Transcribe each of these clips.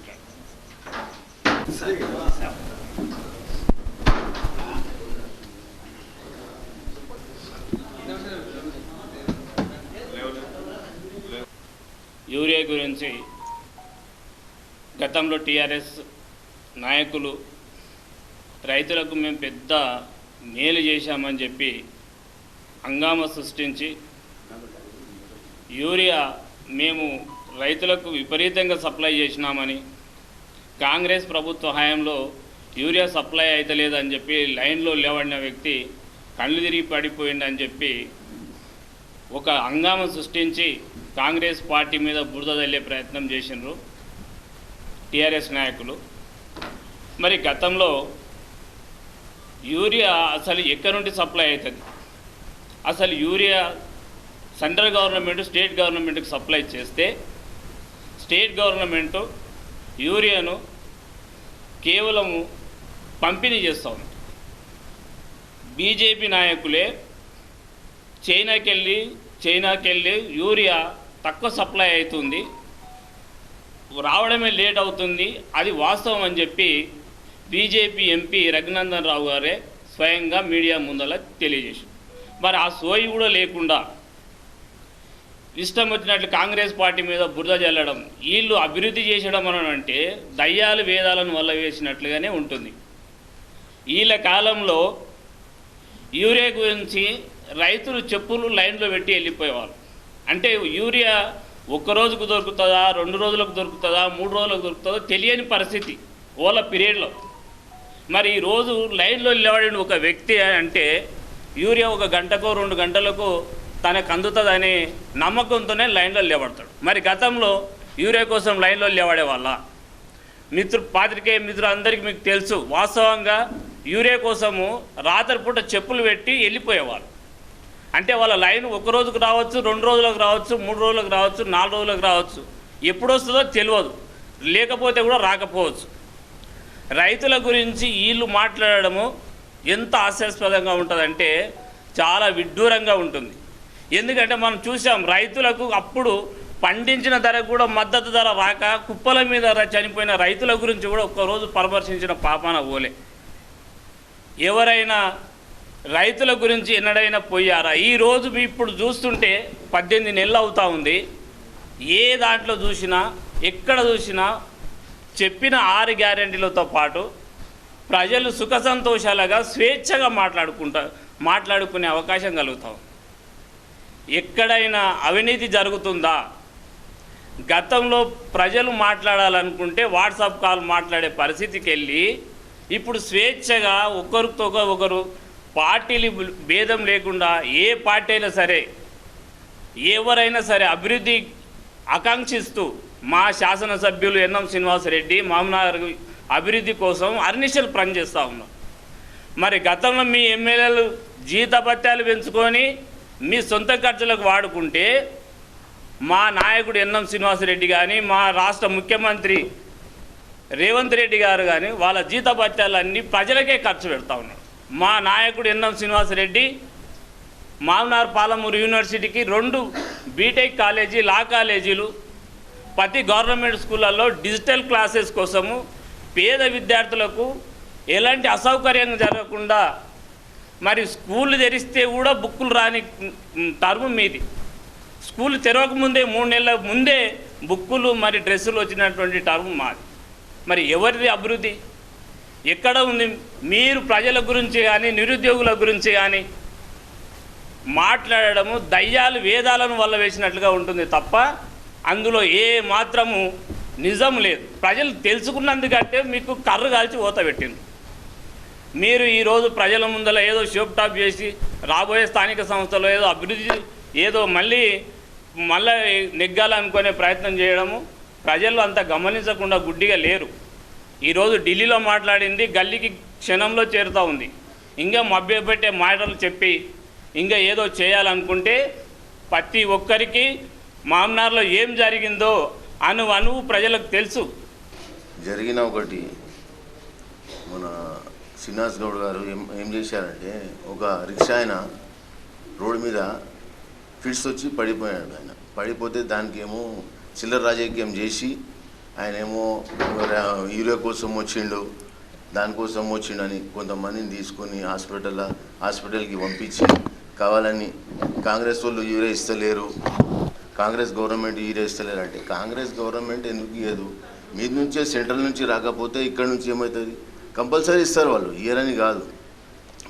మాట్లాడు యూరియా గురించి గతంలో టీఆర్ఎస్ నాయకులు రైతులకు మేము పెద్ద మేలు చేశామని చెప్పి హంగామా సృష్టించి యూరియా మేము రైతులకు విపరీతంగా సప్లై చేసినామని కాంగ్రెస్ ప్రభుత్వ హయాంలో యూరియా సప్లై అవుతలేదని చెప్పి లైన్లో లేవడిన వ్యక్తి కళ్ళు తిరిగి పడిపోయిందని చెప్పి ఒక హంగామం సృష్టించి కాంగ్రెస్ పార్టీ మీద బురద తల్లే ప్రయత్నం చేసినారు టీఆర్ఎస్ నాయకులు. మరి గతంలో యూరియా అసలు ఎక్కడి నుండి సప్లై అవుతుంది? అసలు యూరియా సెంట్రల్ గవర్నమెంట్ స్టేట్ గవర్నమెంట్కి సప్లై చేస్తే స్టేట్ గవర్నమెంట్ యూరియాను కేవలము పంపిణీ చేస్తూ బీజేపీ నాయకులే చైనాకి వెళ్ళి చైనాకి వెళ్ళి యూరియా తక్కువ సప్లై అవుతుంది రావడమే లేట్ అవుతుంది అది వాస్తవం అని చెప్పి బీజేపీ ఎంపీ రఘునందన్ రావు గారే స్వయంగా మీడియా ముందల తెలియజేశారు. మరి ఆ సోయి కూడా లేకుండా ఇష్టం వచ్చినట్లు కాంగ్రెస్ పార్టీ మీద బురద జల్లడం వీళ్ళు అభివృద్ధి చేసడం అని అంటే దయ్యాలు వేదాలను వల్ల వేసినట్లుగానే ఉంటుంది. వీళ్ళ కాలంలో యూరియా గురించి రైతులు చెప్పులు లైన్లో పెట్టి వెళ్ళిపోయేవారు అంటే యూరియా ఒక్క రోజుకు దొరుకుతుందా రెండు రోజులకు దొరుకుతుందా మూడు రోజులకు దొరుకుతుందో తెలియని పరిస్థితి ఓల పీరియడ్లో. మరి ఈరోజు లైన్లో నిలబడిన ఒక వ్యక్తి అంటే యూరియా ఒక గంటకో రెండు గంటలకు తనకు అందుతుందనే నమ్మకంతోనే లైన్లో లేబడతాడు మరి గతంలో యూరియా కోసం లైన్లో లేవడే వాళ్ళ? మిత్రు పాత్రికేయ మిత్రులందరికీ మీకు తెలుసు వాస్తవంగా యూరియా కోసము రాత్రిపూట చెప్పులు పెట్టి వెళ్ళిపోయేవాళ్ళు అంటే వాళ్ళ లైన్ ఒక రోజుకు రావచ్చు రెండు రోజులకు రావచ్చు మూడు రోజులకు రావచ్చు నాలుగు రోజులకు రావచ్చు. ఎప్పుడు వస్తుందో తెలియదు. లేకపోతే కూడా రాకపోవచ్చు. రైతుల గురించి వీళ్ళు మాట్లాడడము ఎంత హాస్యాస్పదంగా ఉంటుందంటే చాలా విడ్డూరంగా ఉంటుంది. ఎందుకంటే మనం చూసాం రైతులకు అప్పుడు పండించిన ధర కూడా మద్దతు ధర రాక కుప్పల మీద చనిపోయిన రైతుల గురించి కూడా ఒక్కరోజు పరామర్శించిన పాపాన ఓలే. ఎవరైనా రైతుల గురించి ఎన్నడైనా పోయారా? ఈరోజు మీ ఇప్పుడు చూస్తుంటే పద్దెనిమిది నెలలు అవుతా ఉంది. ఏ దాంట్లో చూసినా ఎక్కడ చూసినా చెప్పిన ఆరు గ్యారెంటీలతో పాటు ప్రజలు సుఖ సంతోషాలుగా స్వేచ్ఛగా మాట్లాడుకుంటా మాట్లాడుకునే అవకాశం కలుగుతాం ఎక్కడైనా అవినీతి జరుగుతుందా? గతంలో ప్రజలు మాట్లాడాలనుకుంటే వాట్సాప్ కాల్ మాట్లాడే పరిస్థితికి వెళ్ళి ఇప్పుడు స్వేచ్ఛగా ఒకరితో ఒకరు పార్టీలు భేదం లేకుండా ఏ పార్టీ అయినా సరే ఎవరైనా సరే అభివృద్ధి ఆకాంక్షిస్తూ మా శాసనసభ్యులు ఎన్ఎం శ్రీనివాసరెడ్డి మామనగర్ అభివృద్ధి కోసం అర్నిషలు పనిచేస్తూ ఉన్నాం మరి గతంలో మీ ఎమ్మెల్యేలు జీతభత్యాలు పెంచుకొని మీ సొంత ఖర్చులకు వాడుకుంటే మా నాయకుడు ఎన్ఎం శ్రీనివాసరెడ్డి కానీ మా రాష్ట్ర ముఖ్యమంత్రి రేవంత్ రెడ్డి గారు కానీ వాళ్ళ జీతభత్యాలన్నీ ప్రజలకే ఖర్చు పెడతా ఉన్నారు. మా నాయకుడు ఎన్ఎం శ్రీనివాసరెడ్డి మామనార్ పాలమూరు యూనివర్సిటీకి రెండు బీటెక్ కాలేజీ లా కాలేజీలు ప్రతి గవర్నమెంట్ స్కూళ్ళల్లో డిజిటల్ క్లాసెస్ కోసము పేద విద్యార్థులకు ఎలాంటి అసౌకర్యం జరగకుండా మరి స్కూల్ తెరిస్తే కూడా బుక్కులు రాని టర్మ్ మీది స్కూల్ తెరవక ముందే మూడు నెలల ముందే బుక్కులు మరి డ్రెస్సులు వచ్చినటువంటి టర్మ్ మాది. మరి ఎవరిది అభివృద్ధి? ఎక్కడ ఉంది? మీరు ప్రజల గురించి కానీ నిరుద్యోగుల గురించి కానీ మాట్లాడడము దయ్యాలు వేదాలను వల్ల వేసినట్లుగా ఉంటుంది తప్ప అందులో ఏ మాత్రము నిజం లేదు. ప్రజలు తెలుసుకున్నందుకంటే మీకు కర్రు కాల్చి ఊత పెట్టింది. మీరు ఈరోజు ప్రజల ముందర ఏదో షోప్ టాప్ చేసి రాబోయే స్థానిక సంస్థలో ఏదో అభివృద్ధి ఏదో మళ్ళీ మళ్ళీ నెగ్గాలనుకునే ప్రయత్నం చేయడము ప్రజలు అంత గమనించకుండా గుడ్డిగా లేరు. ఈరోజు ఢిల్లీలో మాట్లాడింది గల్లీకి క్షణంలో చేరుతూ ఉంది. ఇంకా మభ్యపెట్టే మాటలు చెప్పి ఇంకా ఏదో చేయాలనుకుంటే ప్రతి ఒక్కరికి మామనార్లో ఏం జరిగిందో అను అనువు ప్రజలకు తెలుసు. జరిగిన ఒకటి మన శ్రీనివాస్ గౌడ్ గారు ఏం ఏం చేశారంటే ఒక రిక్షా ఆయన రోడ్డు మీద ఫిట్స్ వచ్చి పడిపోయాడు ఆయన. పడిపోతే దానికి ఏమో చిల్లర రాజకీయం చేసి ఆయన ఏమో యూరియా కోసం వచ్చిండు దానికోసం వచ్చిండని కొంతమందిని తీసుకొని హాస్పిటల్ హాస్పిటల్కి పంపించి కావాలని కాంగ్రెస్ వాళ్ళు యూరియా ఇస్తలేరు కాంగ్రెస్ గవర్నమెంట్ యూరియా ఇస్తలేరు అంటే కాంగ్రెస్ గవర్నమెంట్ ఎందుకు ఇయ్యదు? మీ నుంచే సెంట్రల్ నుంచి రాకపోతే ఇక్కడ నుంచి ఏమవుతుంది? కంపల్సరీ ఇస్తారు వాళ్ళు ఇయ్యరని కాదు.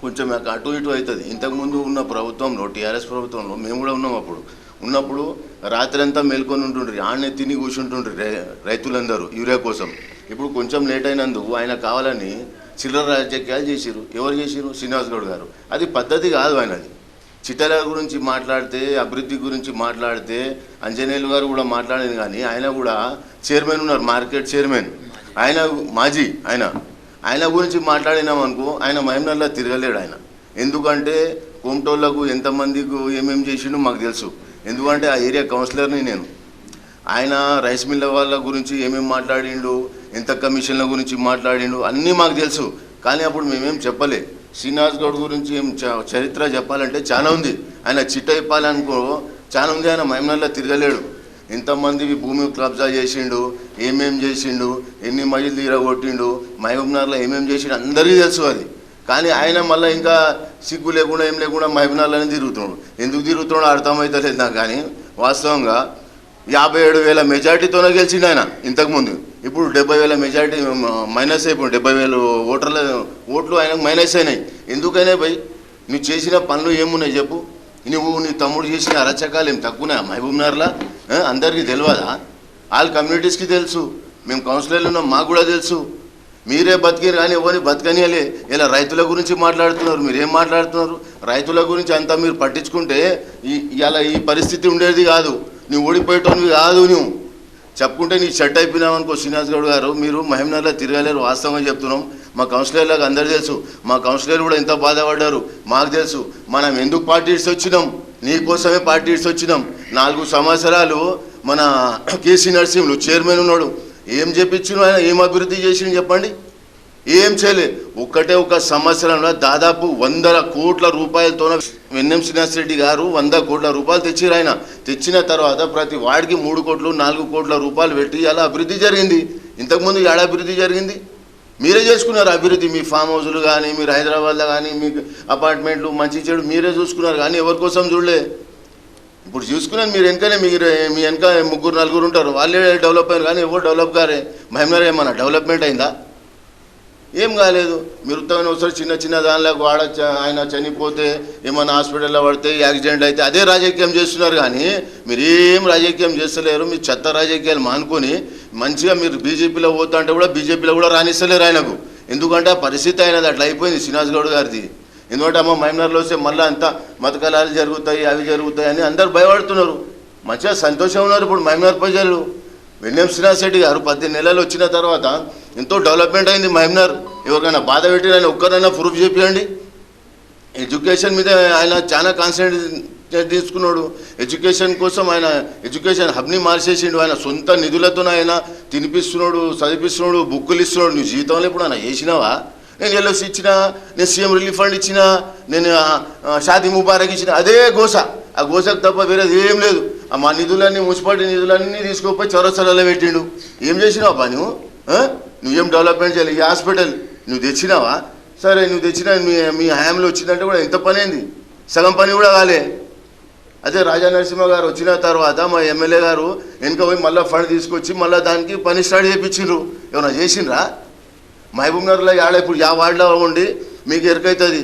కొంచెం అటు ఇటు అవుతుంది. ఇంతకుముందు ఉన్న ప్రభుత్వంలో టీఆర్ఎస్ ప్రభుత్వంలో మేము కూడా ఉన్నాం అప్పుడు. ఉన్నప్పుడు రాత్రి అంతా మేల్కొని ఉంటుండ్రి ఆడనే తిని కూర్చుంటుండ్రి రైతులందరూ యూరియా కోసం. ఇప్పుడు కొంచెం లేట్ అయినందుకు ఆయన కావాలని చిల్లర రాజకీయాలు చేసిరు ఎవరు చేసిరు శ్రీనివాస్ గౌడ్ గారు. అది పద్ధతి కాదు ఆయనది. చిట్టల గురించి మాట్లాడితే అభివృద్ధి గురించి మాట్లాడితే అంజనేయులు గారు కూడా మాట్లాడింది కానీ ఆయన కూడా చైర్మన్ ఉన్నారు మార్కెట్ చైర్మన్. ఆయన మాజీ ఆయన. ఆయన గురించి మాట్లాడినాం అనుకో ఆయన మహిమనల్లా తిరగలేడు ఆయన. ఎందుకంటే కోమటోళ్ళకు ఎంతమందికి ఏమేమి చేసిండో మాకు తెలుసు. ఎందుకంటే ఆ ఏరియా కౌన్సిలర్ని నేను. ఆయన రైస్ మిల్ల వాళ్ళ గురించి ఏమేమి మాట్లాడిండు ఎంత కమిషన్ల గురించి మాట్లాడిండు అన్నీ మాకు తెలుసు. కానీ అప్పుడు మేమేం చెప్పలే. శ్రీనివాస్ గౌడ్ గురించి ఏం చ- చరిత్ర చెప్పాలంటే చాలా ఉంది. ఆయన చిట్ట ఇప్పాలనుకో చాలా ఉంది. ఆయన మహిమనల్లా తిరగలేడు. ఎంతమంది భూమి కబ్జా చేసిండు ఏమేం చేసిండు ఎన్ని మైళ్ళు తీరగొట్టిండు మహబూబ్నగర్లో ఏమేం చేసిండు అందరికీ తెలుసు అది. కానీ ఆయన మళ్ళీ ఇంకా సిగ్గు లేకుండా ఏం లేకుండా మహబూబ్నగర్లోనే తిరుగుతున్నాడు. ఎందుకు తిరుగుతున్నాడు అర్థమవుతలేదు నాకు కానీ వాస్తవంగా యాభై ఏడు వేల మెజార్టీతోనే గెలిచిండు ఆయన ఇంతకుముందు ఇప్పుడు డెబ్బై వేల మెజార్టీ మైనస్ అయిపోయింది. డెబ్బై వేలు ఓటర్ల ఓట్లు ఆయనకు మైనస్ అయినాయి. ఎందుకైనా పోయి నువ్వు చేసిన పనులు ఏమున్నాయి చెప్పు. నువ్వు నీ తమ్ముడు చేసిన అరచకాలు ఏం తక్కువనా? మహబూబ్నగర్లో అందరికీ తెలియదా వాళ్ళ కమ్యూనిటీస్కి తెలుసు. మేము కౌన్సిలర్లు ఉన్నాం మాకు కూడా తెలుసు. మీరే బతికేరు కానీ ఎవరిని బతకనియలే. ఇలా రైతుల గురించి మాట్లాడుతున్నారు మీరు ఏం మాట్లాడుతున్నారు? రైతుల గురించి అంతా మీరు పట్టించుకుంటే ఈ ఇలా ఈ పరిస్థితి ఉండేది కాదు. నువ్వు ఓడిపోయేటోనివి కాదు నువ్వు. చెప్పుకుంటే నీ షట్ అయిపోయినావు అనుకో శ్రీనివాస్ గౌడ్ గారు. మీరు మహమ్నగర్లో తిరగలేరు వాస్తవంగా చెప్తున్నాం. మా కౌన్సిలర్లకు అందరు తెలుసు. మా కౌన్సిలర్ కూడా ఎంత బాధపడ్డారు? మాకు తెలుసు. మనం ఎందుకు పార్టీ ఇచ్చి వచ్చినాం నీకోసమే పార్టీ వచ్చినాం. నాలుగు సంవత్సరాలు మన కేసీ నరసింహులు చైర్మన్ ఉన్నాడు. ఏం చెప్పించిన ఆయన? ఏం అభివృద్ధి చేసిండు చెప్పండి? ఏం చేయలే. ఒక్కటే ఒక సంవత్సరంలో దాదాపు వందల కోట్ల రూపాయలతో వెన్నెం శ్రీనివాసరెడ్డి గారు వంద కోట్ల రూపాయలు తెచ్చిరు ఆయన. తెచ్చిన తర్వాత ప్రతి వాడికి మూడు కోట్లు నాలుగు కోట్ల రూపాయలు పెట్టి అలా అభివృద్ధి జరిగింది. ఇంతకుముందు ఏడ అభివృద్ధి జరిగింది? మీరే చేసుకున్నారు అభివృద్ధి. మీ ఫామ్ హౌస్లు కానీ మీరు హైదరాబాద్లో కానీ మీ అపార్ట్మెంట్లు మంచి చెడు మీరే చూసుకున్నారు. కానీ ఎవరి కోసం చూడలే? ఇప్పుడు చూసుకున్నాను మీరు వెనకనే మీరు మీ వెనక ముగ్గురు నలుగురు ఉంటారు. వాళ్ళే డెవలప్ అయ్యారు కానీ ఎవరు డెవలప్ కారే మహిమనగర్ ఏమన్నా డెవలప్మెంట్ అయిందా? ఏం కాలేదు. మీరు ఉత్తమైన ఒకసారి చిన్న చిన్న దానిలోకి వాడ ఆయన చనిపోతే ఏమన్నా హాస్పిటల్లో పడితే యాక్సిడెంట్ అయితే అదే రాజకీయం చేస్తున్నారు కానీ మీరు ఏం రాజకీయం చేస్తలేరు. మీ చెత్త రాజకీయాలు మానుకొని మంచిగా మీరు బీజేపీలో పోతా అంటే కూడా బీజేపీలో కూడా రాణిస్తలేరు ఆయనకు. ఎందుకంటే ఆ పరిస్థితి అయినది అట్లా అయిపోయింది శ్రీనివాస్ గౌడ్ గారిది. ఎందుకంటే అమ్మ మైమనర్లో వస్తే మళ్ళీ అంతా మతకలాలు జరుగుతాయి అవి జరుగుతాయి అని అందరు భయపడుతున్నారు. మంచిగా సంతోషం ఉన్నారు ఇప్పుడు మైమినార్ ప్రజలు. వెన్నెం శ్రీనివాస్ రెడ్డి గారు పద్దెనిమిది నెలలు వచ్చిన తర్వాత ఎంతో డెవలప్మెంట్ అయింది మైమినార్. ఎవరికైనా బాధ పెట్టినని ఒక్కరైనా ప్రూఫ్ చేపియండి. ఎడ్యుకేషన్ మీద ఆయన చాలా కాన్సన్ట్రేట్ తీసుకున్నాడు. ఎడ్యుకేషన్ కోసం ఆయన ఎడ్యుకేషన్ హబ్ని మార్చేసిండు. ఆయన సొంత నిధులతో ఆయన తినిపిస్తున్నాడు చదివిస్తున్నాడు బుక్కులు ఇస్తున్నాడు. నువ్వు జీవితంలో ఇప్పుడు ఆయన చేసినావా నేను ఎల్ఓసి ఇచ్చిన నేను సీఎం రిలీఫ్ ఫండ్ ఇచ్చిన నేను ఆ, షాదీ ముబారక్ ఇచ్చిన అదే గోస ఆ గోసకు తప్ప వేరేది ఏం లేదు. ఆ మా నిధులన్నీ మున్సిపాలిటీ నిధులన్నీ తీసుకుపోయి చౌరస్తలలో పెట్టిండు. ఏం చేసినావు అబ్బా నువ్వు? నువ్వేం డెవలప్మెంట్ చేయాలి? ఈ హాస్పిటల్ నువ్వు తెచ్చినావా? సరే నువ్వు తెచ్చిన మీ మీ హయాంలో వచ్చిందంటే కూడా ఎంత పని అయింది సగం పని కూడా కాలే. అదే రాజా నరసింహ గారు వచ్చిన తర్వాత మా ఎమ్మెల్యే గారు వెనుక పోయి మళ్ళీ ఫండ్ తీసుకొచ్చి మళ్ళీ దానికి పని స్టార్ట్ చేయించిండ్రు ఏమైనా చేసిండ్రా? మహబూబ్నగర్లో యాడ ఇప్పుడు యా వార్డులో ఉండి మీకు ఎరకైతుంది.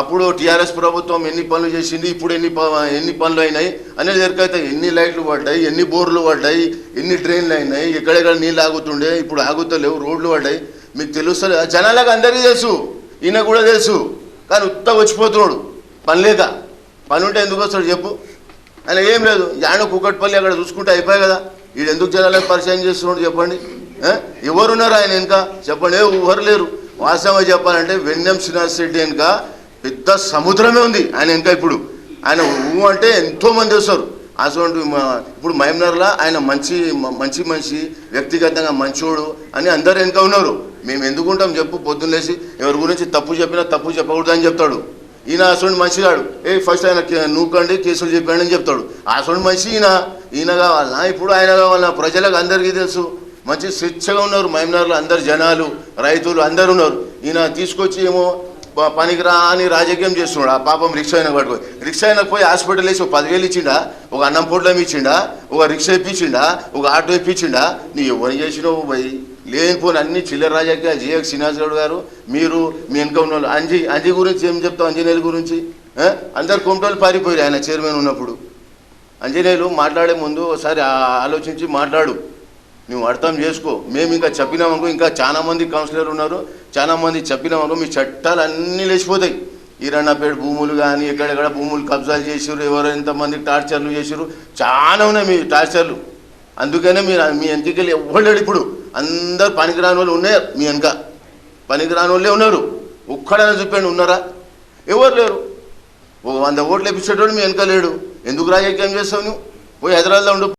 అప్పుడు టీఆర్ఎస్ ప్రభుత్వం ఎన్ని పనులు చేసింది ఇప్పుడు ఎన్ని ఎన్ని పనులు అయినాయి అనేది ఎరకైతాయి ఎన్ని లైట్లు పడ్డాయి ఎన్ని బోర్లు పడ్డాయి ఎన్ని ట్రైన్లు అయినాయి ఎక్కడెక్కడ నీళ్ళు ఆగుతుండే ఇప్పుడు ఆగుతలేవు రోడ్లు పడ్డాయి. మీకు తెలుస్తలే జనాలకు అందరికీ తెలుసు ఈయన కూడా తెలుసు. కానీ ఉత్త వచ్చిపోతున్నాడు పని లేక. పని ఉంటే ఎందుకు వస్తాడు చెప్పు. ఆయన ఏం లేదు యాడ కుకట్పల్లి అక్కడ చూసుకుంటే అయిపోయాయి కదా. వీడు ఎందుకు జనాలకు పరిచయం చేస్తున్నాడు చెప్పండి. ఎవరున్నారు ఆయన వెనుక చెప్పండి. ఎవరు లేరు? వాస్తవంగా చెప్పాలంటే వెన్నెం శ్రీనివాస్ రెడ్డి వెనుక పెద్ద సముద్రమే ఉంది. ఆయన వెనుక ఇప్పుడు. ఆయన ఊ అంటే ఎంతోమంది వస్తారు. అటువంటి మా- ఇప్పుడు మహమ్నర్లా ఆయన మంచి మంచి మనిషి వ్యక్తిగతంగా మంచోడు అని అందరు వెనుక ఉన్నారు. మేము ఎందుకు ఉంటాం చెప్పు పొద్దున్న లేచి ఎవరి గురించి తప్పు చెప్పినా తప్పు చెప్పకూడదు అని చెప్తాడు. ఈయన అసలు మనిషిగాడు. ఏ ఫస్ట్ ఆయన నూకండి కేసులు చెప్పాడని అని చెప్తాడు. అసలు మనిషి ఈయన ఈయన కావాలన్నా ఇప్పుడు ఆయన కావాలన్నా ప్రజలకు అందరికీ తెలుసు. మంచి స్వేచ్ఛగా ఉన్నారు. మైమనార్లో అందరు జనాలు రైతులు అందరు ఉన్నారు. ఈయన తీసుకొచ్చి ఏమో పనికిరా అని రాజకీయం చేస్తున్నాడు. ఆ పాపం రిక్షా అయినా పట్టుకొని రిక్షా అయినా పోయి హాస్పిటల్ వేసి ఒక పదివేలు ఇచ్చిండా? ఒక అన్నం పొట్లం ఇచ్చిండా? ఒక రిక్షా ఇప్పించిండా? ఒక ఆటో ఇప్పించిండా? నీ ఎవరు చేసినావు పోయి లేనిపోని అన్ని చిల్లర రాజకీయాలు జీఎక్ శ్రీనివాస్ గౌడ్ గారు. మీరు మీ వెనుక ఉన్న వాళ్ళు. అంజి అంజి గురించి ఏం చెప్తావు? అంజనేయుల గురించి? అందరు కొమటోళ్ళు పారిపోయారు ఆయన చైర్మన్ ఉన్నప్పుడు. అంజనేయులు మాట్లాడే ముందు ఒకసారి ఆ- ఆలోచించి మాట్లాడు. నువ్వు అర్థం చేసుకో. మేము ఇంకా చెప్పినామనుకో ఇంకా చాలా మంది కౌన్సిలర్ ఉన్నారు. చాలా మంది చెప్పినామనుకో మీ చట్టాలు అన్నీ లేచిపోతాయి ఈరన్నపేట భూములు కానీ ఎక్కడెక్కడ భూములు కబ్జాలు చేసారు ఎవరు ఎంతమంది టార్చర్లు చేసారు చాలా ఉన్నాయి మీ టార్చర్లు. అందుకనే మీరు మీ వెనకకెళ్ళి ఎవరు లేడు ఇప్పుడు. అందరు పనికిరాని వాళ్ళు ఉన్నారు మీ వెనక. పనికిరాని వాళ్ళే ఉన్నారు. ఒక్కడైనా చెప్పండి ఉన్నారా? ఎవరు లేరు? ఒక వంద ఓట్లు ఇప్పించేటోడు మీ వెనక లేడు. ఎందుకు రాజకీయం చేస్తావు నువ్వు? పోయి హైదరాబాద్లో ఉండు.